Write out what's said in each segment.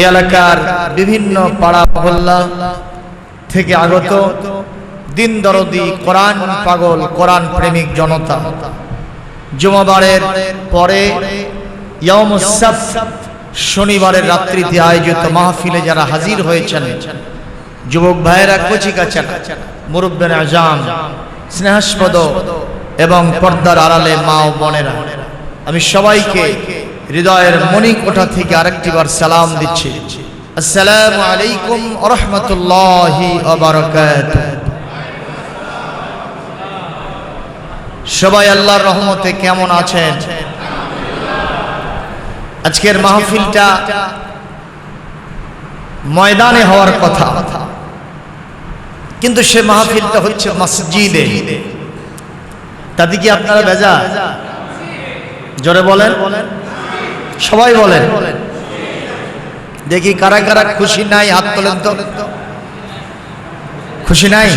এ এলাকার বিভিন্ন পাড়া মহল্লা থেকে আগত দিন দরদি কোরআন পাগল, কোরআন প্রেমিক জনতা। জুমাবারের পরে শনিবারের রাত্রিতে আয়োজিত মাহফিলে যারা হাজির হয়েছেন, যুবক ভাইয়েরা কচি কাচারা মুরব্বেন আজাম স্নেহাস্পদ এবং পর্দার আড়ালে মা ও বোনেরা, আমি সবাইকে হৃদয়ের মণিকোঠা থেকে আরেকটিবার সালাম দিচ্ছি। আসসালামু আলাইকুম রহমতুল্লাহি সবাই আল্লাহর রহমতে কেমন আছেন? আজকের মাহফিলটা ময়দানে হওয়ার কথা। কিন্তু সে মাহফিলটা হচ্ছে মসজিদে। তাতে কি আপনারা বেজা জোরে বলেন। সবাই বলেন। দেখি কারা কারা খুশি নাই হাত তোলেন তো। খুশি নাই?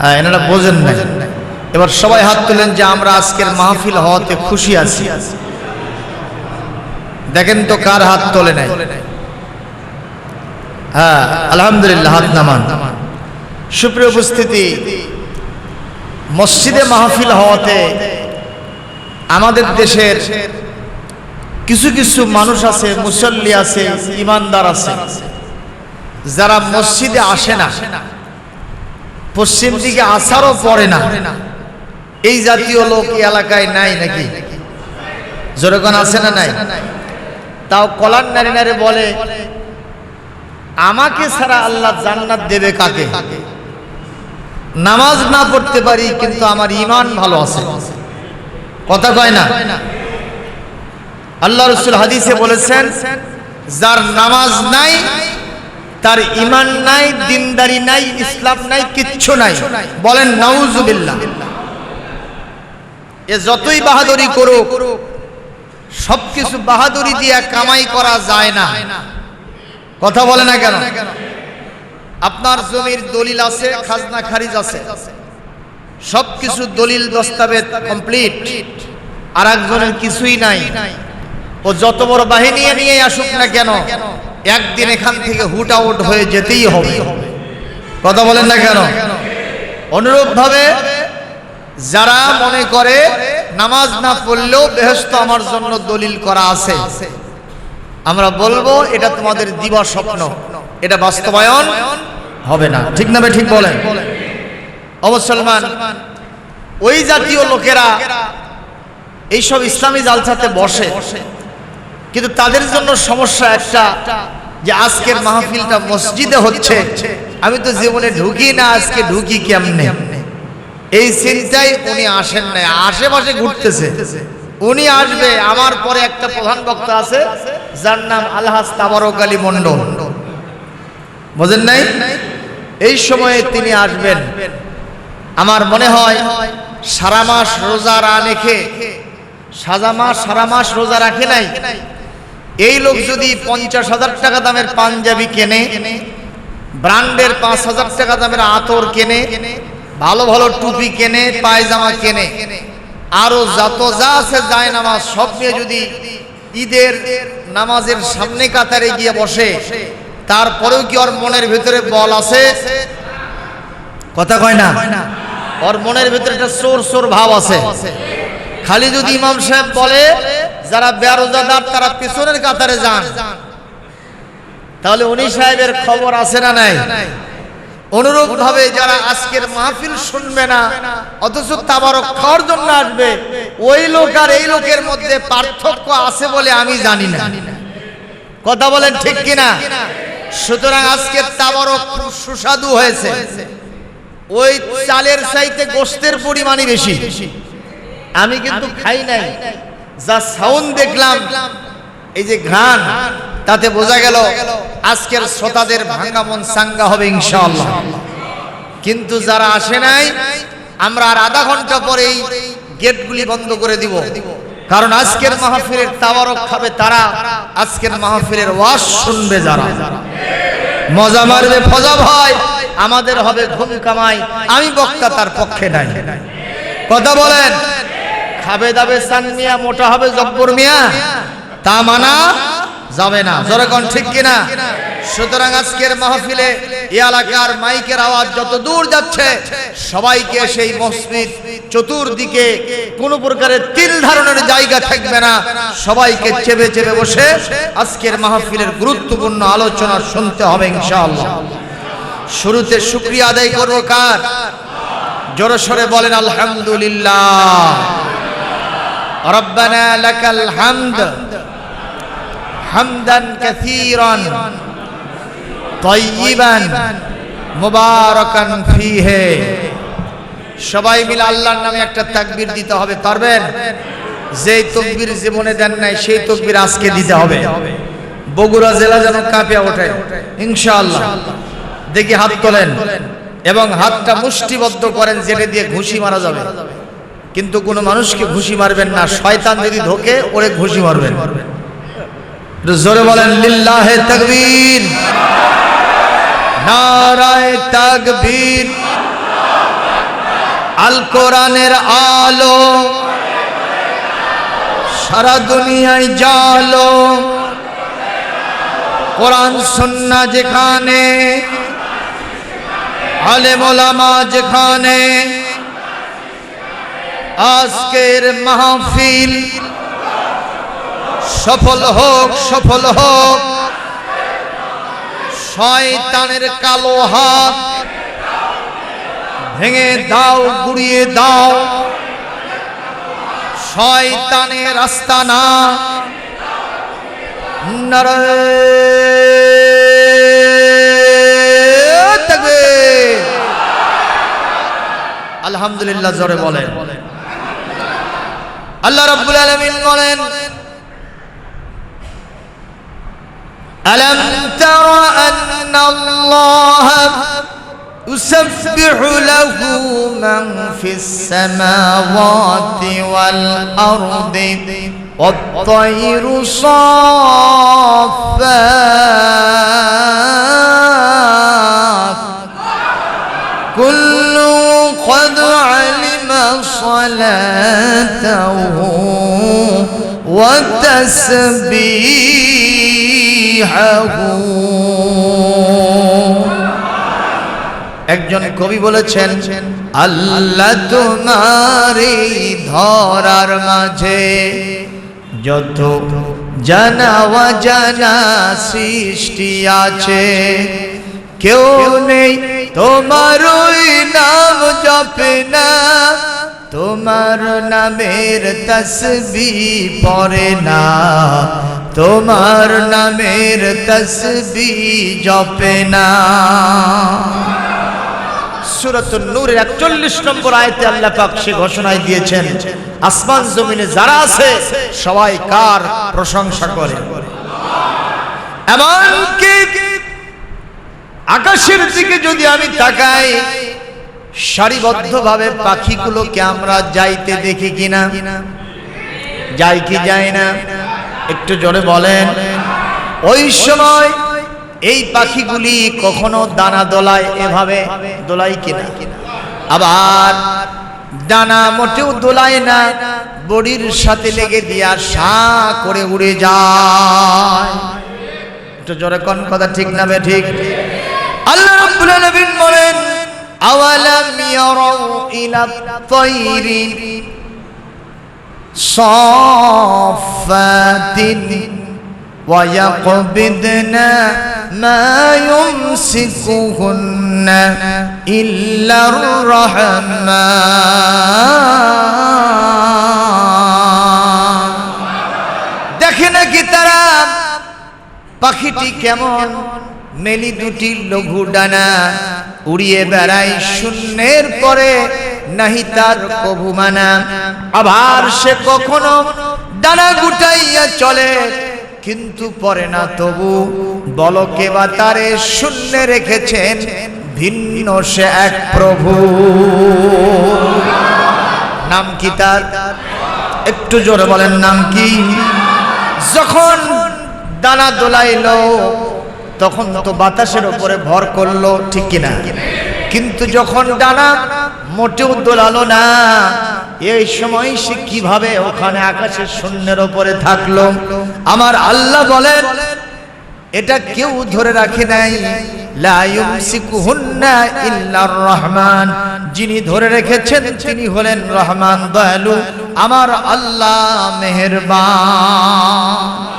হ্যাঁ এনারা বোঝেন না এবার সবাই হাত তোলেন যে আমরা আজকের মাহফিল হওয়াতে খুশি আছি। দেখেন তো কার হাত তোলে নাই। হ্যাঁ আলহামদুলিল্লাহ হাত নামান। সুপ্রিয় উপস্থিতি মসজিদে মাহফিল হওয়াতে আমাদের দেশের কিছু কিছু মানুষ আছে, মুসল্লি আছে, ইমানদার আছে। যারা মসজিদে আসে না, পশ্চিম দিকে আসারও পড়ে না। এই জাতীয় লোক এলাকায় নাই নাকি? যেরকম আছে না নাই? তাও কলার নারী নারী বলে, আমাকে ছাড়া আল্লাহ জান্নাত দেবে কাকে? নামাজ না পড়তে পারি, কিন্তু আমার ইমান ভালো আছে। কথা কয় না? আল্লাহ রসুল হাদিসে বলেছেন যার নামাজ নাই তার ইমান নাই দিনদারি নাই ইসলাম নাই কিচ্ছু নাই। বলেন নাউজুবিল্লাহ এ যতই বাহাদুরি করুক সবকিছু বাহাদুরি দিয়ে কামাই করা যায় না। কথা বলে না কেন? আপনার জমির দলিল আছে খাজনা খারিজ আছে। সবকিছু দলিল দস্তাবেজ কমপ্লিট। আর একজনের কিছুই নাই। ও যত বড় বাহিনী নিয়ে আসুক না কেন একদিন এখান থেকে হুট আউট হয়ে যেতেই হবে। কথা বলেন না কেন? অনুরূপ ভাবে যারা মনে করে নামাজ না পড়লেও বেহস্ত আমার জন্য দলিল করা আছে। আমরা বলব এটা তোমাদের দিবা স্বপ্ন। এটা বাস্তবায়ন হবে না। ঠিক না। ঠিক বলেন। অবসলমান ওই জাতীয় লোকেরা এইসব ইসলামী জালসাতে বসে। কিন্তু তাদের জন্য সমস্যা একটা যে আজকের মাহফিলটা মসজিদে হচ্ছে। আমি তো জীবনে ঢুকি না, আজকে ঢুকি কেমনে? এই চিন্তায় উনি আসেন না আশেপাশে ঘুরতেছে। উনি আসবে, আমার পরে একটা প্রধান বক্তা আছে, যার নাম আলহাস তাবারক আলী মন্ডল বোঝেন নাই? এই সময়ে তিনি আসবেন। আমার মনে হয় সারা মাস রোজা রেখে, সাজা মাস, সারা মাস রোজা রাখে নাই এই লোক যদি পঞ্চাশ হাজার টাকা দামের পাঞ্জাবি কেনে, ব্র্যান্ডের পাঁচ হাজার টাকা দামের আতর কেনে, ভালো ভালো টুপি কেনে, পায়জামা কেনে, আরও যত যা আছে যায় নামাজ সব নিয়ে যদি ঈদের নামাজের সামনে কাতারে গিয়ে বসে, তারপরেও কি ওর মনের ভিতরে বল আছে? কথা কয় না? ওর মনের ভিতরে একটা সোর সোর ভাব আছে। খালি যদি ইমাম সাহেব বলে যারা বেরোজাদার তারা পিছনের কাতারে যান। তাহলে উনি সাহেবের খবর আছে না নাই? অনুরূপ ভাবে যারা আজকের মাহফিল শুনবে না, অথচ তাবারক খাওয়ার জন্য আসবে, ওই লোক আর এই লোকের মধ্যে পার্থক্য আছে বলে আমি জানি না। কথা বলেন ঠিক কিনা? সুতরাং আজকের তাবারক সুস্বাদু হয়েছে। ওই চালের চাইতে গোস্তের পরিমাণই বেশি। আমি কিন্তু খাই নাই। যা সাউন্ড দেখলাম এই যে ঘ্রাণ তাতে বোঝা গেল আজকের শ্রোতাদের ভাঙ্গা মন সাঙ্গা হবে ইনশাআল্লাহ। কিন্তু যারা আসে নাই আমরা আর আধা ঘণ্টা পরেই গেটগুলি বন্ধ করে দিব। কারণ আজকের মাহফিলের তাওয়ারক খাবে তারা আজকের মাহফিলের ওয়াজ শুনবে যারা। মজা মারবে ফজা ভাই। আমাদের হবে ঘুম কামাই। আমি বক্তা তার পক্ষে নাই। কথা বলেন। খাবে দাবে সান মিয়া, মোটা হবে জব্বর মিয়া। তা মানা যাবে না। জোরকন ঠিক কিনা? সুতরাং আজকের মাহফিলে এলাকার মাইকের আওয়াজ যত দূর যাচ্ছে, সবাইকে সেই মসজিদ চতুর্দিকে কোন প্রকারের তিল ধারণের জায়গা থাকবে না। সবাইকে চেপে চেপে বসে আজকের মাহফিলের গুরুত্বপূর্ণ আলোচনা শুনতে হবে ইনশাআল্লাহ। শুরুতে শুক্রিয়া আদায় করব কার? জোরে সরে বলেন, আলহামদুলিল্লাহ। রব্বানা লাকাল হামদ হামদান কাসীরান তয়্যিবান মুবারাকান ফিহে। সবাই মিলে আল্লাহর নামে একটা তাকবীর দিতে হবে, পারবেন? যেই তকবীর জীবনে দেন নাই, সেই তকবীর আজকে দিতে হবে। বগুড়া জেলা যেন কাঁপিয়া ওঠে, ইনশাআল্লাহ। দেখি হাত তোলেন। এবং হাতটা মুষ্টিবদ্ধ করেন, যেটা দিয়ে ঘুষি মারা যাবে। কিন্তু কোনো মানুষকে ঘুষি মারবেন না। শয়তান যদি ঢোকে ওরে ঘুষি মারবেন। জোরে বলেন, লিল্লাহে তাকবীর। নারায় তাকবীর। আল কোরআনের আলো। সারা দুনিয়ায় জালো। কোরআন, সুন্না যেখানে আলেম ওলামা যেখানে আজকের মাহফিল সফল হোক সফল হোক। শয়তানের কালো হাত ভেঙে দাও, গুড়িয়ে দাও। শয়তানের রাস্তা না। আলহামদুলিল্লাহ, জোরে বলেন। আল্লাহ রাব্বুল আলামিন বলেন ألم تر أن الله يسبح له من في السماوات والأرض والطير صافات كل قد علم صلاته وتسبيحه একজন কবি বলেছেন আল্লাহ তোমার এই ধরার মাঝে যত জানাওয়া জানা সৃষ্টি আছে কেউ নেই তোমার ওই নাম জপে না তোমার নামের তসবি পরে না। তোমার নামের তসবি জপে না। সুরাতুন নূরের 41 নম্বর আয়াতে আল্লাহ পাক সে ঘোষণায় দিয়েছেন, আসমান জমিনে যারা আছে, সবাই কার প্রশংসা করে? এমনকি আকাশের দিকে যদি আমি তাকাই সারিবদ্ধভাবে পাখিগুলোকে আমরা যাইতে দেখি কিনা? যাই কি যায় না? একটু জোরে বলেন। ওই সময় এই পাখিগুলি কখনো দানা দোলায় এভাবে দোলায় কিনা? আবার দানা মোটেও দোলায় না, বডির সাথে লেগে দিয়া সা করে উড়ে যায়। একটু জোরে কোন কথা ঠিক না বে ঠিক? আল্লাহ বলেন আওয়ালাম ইয়ারাউ ইলা তাইরি সাফাতিন ويقبضن ما يمسكهن إلا الرحمن দেখে নাকি তারা পাখিটি কেমন মেলি দুটি লঘু ডানা উড়িয়ে বেড়ায় শূন্যের পরে নাহি তার কভু মানা। আবার সে কখনো ডানা গুটাইয়া চলে, কিন্তু পরে না তবু। বলকে বা তারে শূন্য রেখেছেন, ভিন্ন সে এক প্রভু। নাম কি তার? একটু জোরে বলেন, নাম কি? যখন দানা দোলাইলো তখন তো বাতাসের উপরে ভর করল, ঠিক কিনা? কিন্তু যখন ডানা মোটেও দোলালো না, এই সময় সে কীভাবে ওখানে আকাশের শূন্যের উপরে থাকল? আমার আল্লাহ বলেন, এটা কেউ ধরে রাখে নাই। রহমান। যিনি ধরে রেখেছেন, তিনি হলেন রহমান, দয়ালু, আমার আল্লাহ মেহেরবান।